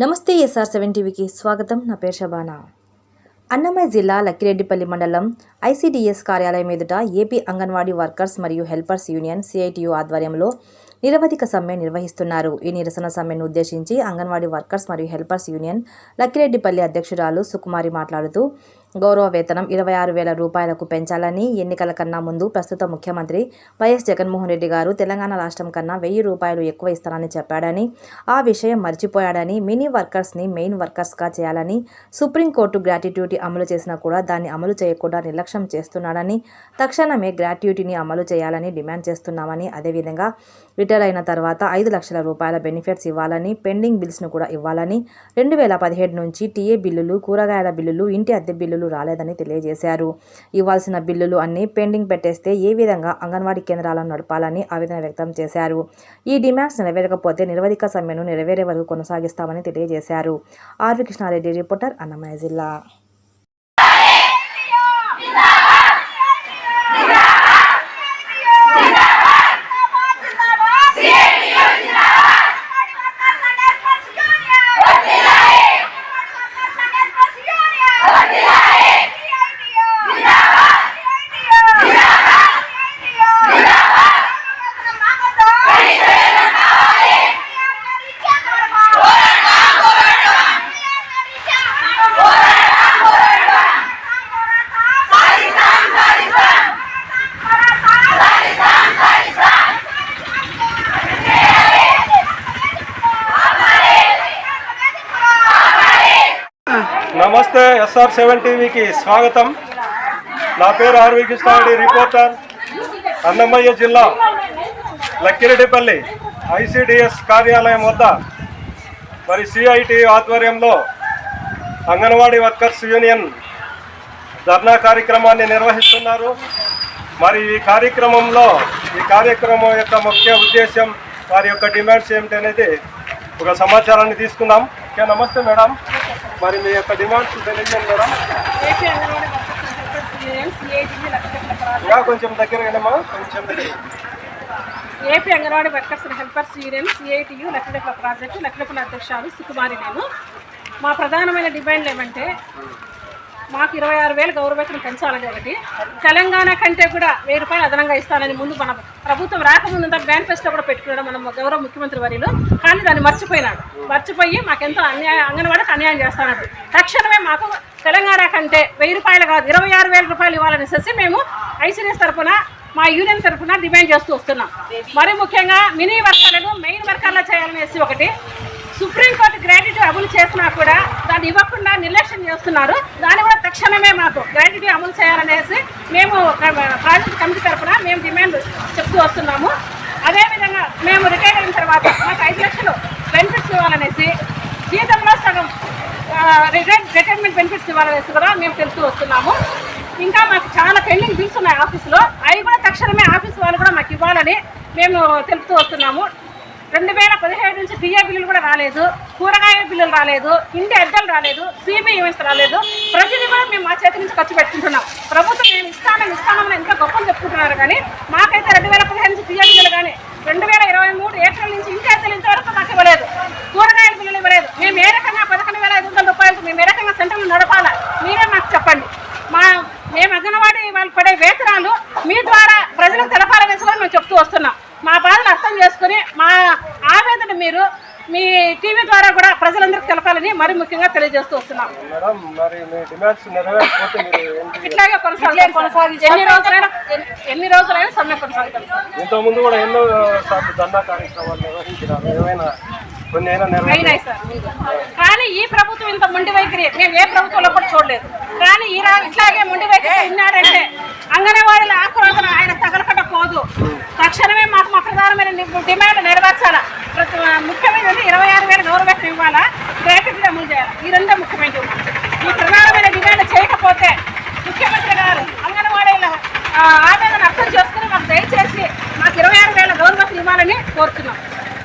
నమస్తే SR seven టీవీకి స్వాగతం. నా పేరు శబానా. అన్నమయ్య జిల్లా లక్కిరెడ్డిపల్లి మండలం ఐసీడీఎస్ కార్యాలయం ఎదుట ఏపీ అంగన్వాడీ వర్కర్స్ మరియు హెల్పర్స్ యూనియన్ సిఐటియు ఆధ్వర్యంలో నిరవధిక సమ్మె నిర్వహిస్తున్నారు. ఈ నిరసన సమ్మెను ఉద్దేశించి అంగన్వాడీ వర్కర్స్ మరియు హెల్పర్స్ యూనియన్ లక్కిరెడ్డిపల్లి అధ్యక్షురాలు సుకుమారి మాట్లాడుతూ గౌరవ వేతనం ఇరవై ఆరు వేల రూపాయలకు పెంచాలని ఎన్నికల కన్నా ముందు ప్రస్తుత ముఖ్యమంత్రి వైఎస్ జగన్మోహన్ రెడ్డి గారు తెలంగాణ రాష్ట్రం కన్నా వెయ్యి రూపాయలు ఎక్కువ ఇస్తానని చెప్పాడని ఆ విషయం మర్చిపోయాడని మినీ వర్కర్స్ని మెయిన్ వర్కర్స్గా చేయాలని సుప్రీంకోర్టు గ్రాట్యుటీ అమలు చేసినా కూడా దాన్ని అమలు చేయకుండా నిర్లక్ష్యం చేస్తున్నాడని తక్షణమే గ్రాట్యుటీని అమలు చేయాలని డిమాండ్ చేస్తున్నామని అదేవిధంగా రిటైర్ అయిన తర్వాత ఐదు లక్షల రూపాయల బెనిఫిట్స్ ఇవ్వాలని పెండింగ్ బిల్స్ను కూడా ఇవ్వాలని రెండు వేల పదిహేడు నుంచి టీఏ బిల్లులు కూరగాయల బిల్లులు ఇంటి అద్దె బిల్లులు రాలేదని తెలియజేశారు. ఇవ్వాల్సిన బిల్లులు అన్ని పెండింగ్ పెట్టేస్తే ఏ విధంగా అంగన్వాడీ కేంద్రాలను నడపాలని ఆవేదన వ్యక్తం చేశారు. ఈ డిమాండ్స్ నెరవేరకపోతే నిరవధిక సమ్మెను నెరవేరే వరకు కొనసాగిస్తామని తెలియజేశారు. ఆర్వి కృష్ణారెడ్డి రిపోర్టర్ అన్నమయ్య జిల్లా. ఎస్ఆర్ సెవెన్ టీవీకి స్వాగతం. నా పేరు ఆర్వి కృష్ణారెడ్డి రిపోర్టర్. అన్నమయ్య జిల్లా లక్కిరెడ్డిపల్లి ఐసిడిఎస్ కార్యాలయం వద్ద మరి సిఐటి ఆధ్వర్యంలో అంగన్వాడీ వర్కర్స్ యూనియన్ ధర్నా కార్యక్రమాన్ని నిర్వహిస్తున్నారు. మరి ఈ కార్యక్రమంలో ఈ కార్యక్రమం యొక్క ముఖ్య ఉద్దేశం వారి యొక్క డిమాండ్స్ ఏమిటనేది ఒక సమాచారాన్ని తీసుకుందాం. ఓకే నమస్తే మేడం. మరి మీ యొక్క డిమాండ్స్ తెలియజేయండి madam. AP anganwadi workers and helpers union సిఐటిని లక్షల ప్రాజెక్ట్ ఇంకా కొంచెం దగ్గరగానేమా కొంచెం దగ్గర. AP anganwadi workers and helpers union CITU లక్షల ప్రాజెక్టు లక్షల అధ్యక్షులు సుకుమారి నేను. మా ప్రధానమైన డిమాండ్లు ఏమంటే మాకు ఇరవై ఆరు వేలు గౌరవేతనం పెంచాలని ఒకటి తెలంగాణ కంటే కూడా వెయ్యి రూపాయలు అదనంగా ఇస్తానని ముందు మన ప్రభుత్వం రాకముందు మేనిఫెస్టో కూడా పెట్టుకున్నాడు మన గౌరవ ముఖ్యమంత్రి వర్యులు. కానీ దాన్ని మర్చిపోయినాడు. మర్చిపోయి మాకెంతో అన్యాయం అంగన్వాడికి అన్యాయం చేస్తాడు తక్షణమే మాకు తెలంగాణ కంటే వెయ్యి రూపాయలు కాదు ఇరవై ఆరు వేల రూపాయలు ఇవ్వాలనేసి మేము ఐసీఎస్ తరఫున మా యూనియన్ తరఫున డిమాండ్ చేస్తూ వస్తున్నాం. మరి ముఖ్యంగా మినీ వర్కర్లను మెయిన్ వర్కర్లా చేయాలనేసి ఒకటి సుప్రీంకోర్టు గ్రాట్యుటీ అమలు చేసినా కూడా దాన్ని ఇవ్వకుండా నిర్లక్ష్యం చేస్తున్నారు. దాన్ని కూడా తక్షణమే మాకు గ్రాట్యుటీ అమలు చేయాలనేసి మేము ప్రాజెక్ట్ కమిటీ తరఫున మేము డిమాండ్ చెప్తూ వస్తున్నాము. అదేవిధంగా మేము రిటైర్ అయిన తర్వాత మాకు ఐదు లక్షలు బెనిఫిట్స్ ఇవ్వాలనేసి జీతంలో సగం రిటైర్ రిటైర్మెంట్ బెనిఫిట్స్ ఇవ్వాలనేసి కూడా మేము తెలుస్తూ వస్తున్నాము. ఇంకా మాకు చాలా పెండింగ్ బిల్స్ ఉన్నాయి ఆఫీసులో. అవి కూడా తక్షణమే ఆఫీస్ వాళ్ళు కూడా మాకు ఇవ్వాలని మేము తెలుపుతూ వస్తున్నాము. రెండు వేల పదిహేడు నుంచి టీఏ బిల్లులు కూడా రాలేదు కూరగాయల బిల్లులు రాలేదు ఇంటి అద్దెలు రాలేదు సిబి ఈవెంట్స్ రాలేదు. ప్రతిదీ కూడా మేము మా చేతి నుంచి ఖర్చు పెట్టుకుంటున్నాం. ప్రభుత్వం మేము ఇస్తానని ఇస్తామని ఎంతో గొప్పలు చెప్పుకుంటున్నారు కానీ మాకైతే రెండు వేల పదిహేను నుంచి బియ్య బిల్లులు కానీ రెండు వేల ఇరవై మూడు ఏప్రిల్ నుంచి ఇంటి అద్దెలు ఇంతవరకు మాకు ఇవ్వలేదు. కూరగాయల బిల్లులు ఇవ్వలేదు. మేము ఏ రకంగా పదకొండు వేల ఐదు వందల రూపాయలకు మేము ఏ రకంగా సెంటర్లు నడపాలా? మీరే మాకు చెప్పండి. మా మేము అంగన్వాడీ వాళ్ళు పడే వేతనాలు మీ ద్వారా ప్రజలకు తెలపాలనేసి కూడా మేము చెప్తూ వస్తున్నాం మా బాధను అర్థం చేసుకుని మా ఆవేదన మీరు మీ టీవీ ద్వారా కూడా ప్రజలందరికీ తెలపాలని మరి ముఖ్యంగా తెలియజేస్తూ వస్తున్నాం. మేడం మరి మీ డిమాండ్స్ నెరవేరకపోతే మీరు ఏంటి? ఇట్లాగే ఎన్ని రోజులైనా ఎన్ని- ఎన్ని రోజులైనా సమ్మె కొనసాగుతాం సార్. ఇంతకుముందు కూడా ఎన్నో కార్యక్రమాలు నిర్వహించినారు. ఏమైనా అయినాయి సార్. కానీ ఈ ప్రభుత్వం ఇంత మొండి వైఖరి మేము ఏ ప్రభుత్వంలో కూడా చూడలేదు. కానీ ఈ ఇట్లాగే మొండి వైఖరి ఉన్నాడంటే అంగన్వాడీల ఆక్రోధన ఆయన తగలకట పోదు. తక్షణమే మాకు మా ప్రధానమైన డిమాండ్ నెరవేర్చాలా? ప్రతి ముఖ్యమైనది ఇరవై ఆరు వేల గౌరవేతనం ఇవ్వాలా? గ్రాట్యుటీ అమలు చేయాలి? ఈ రెండే ముఖ్యమైనవి.